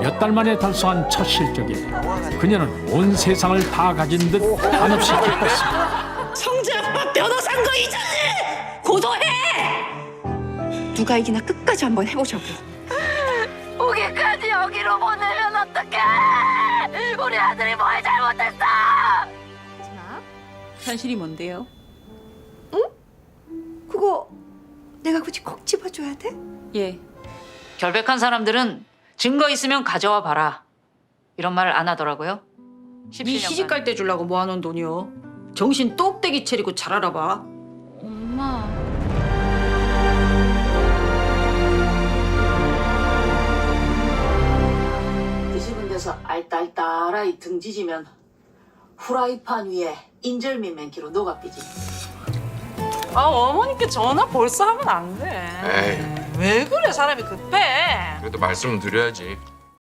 몇 달 만에 달성한 첫 실적에 그녀는 온 세상을 다 가진 듯 한없이 기뻤습니다. 성재 아빠 변호사인 거 잊었지? 고소해! 누가 이기나 끝까지 한번 해보자고. 오기까지 여기로 보내면 어떡해? 우리 아들이 뭘 잘못했어? 현실이 뭔데요? 그거 내가 굳이 콕 집어줘야 돼? 예. 결백한 사람들은 증거 있으면 가져와 봐라. 이런 말을 안 하더라고요. 네 시집 갈 때 주려고 모아놓은 돈이요. 정신 똑대기 차리고 잘 알아봐. 엄마. 뒤집은 데서 알딸딸하게 등지지면 후라이판 위에 인절미 맨키로 녹아삐지. 아 어머니께 전화 벌써 하면 안 돼. 에이, 왜 그래 사람이 급해? 그래도 말씀은 드려야지.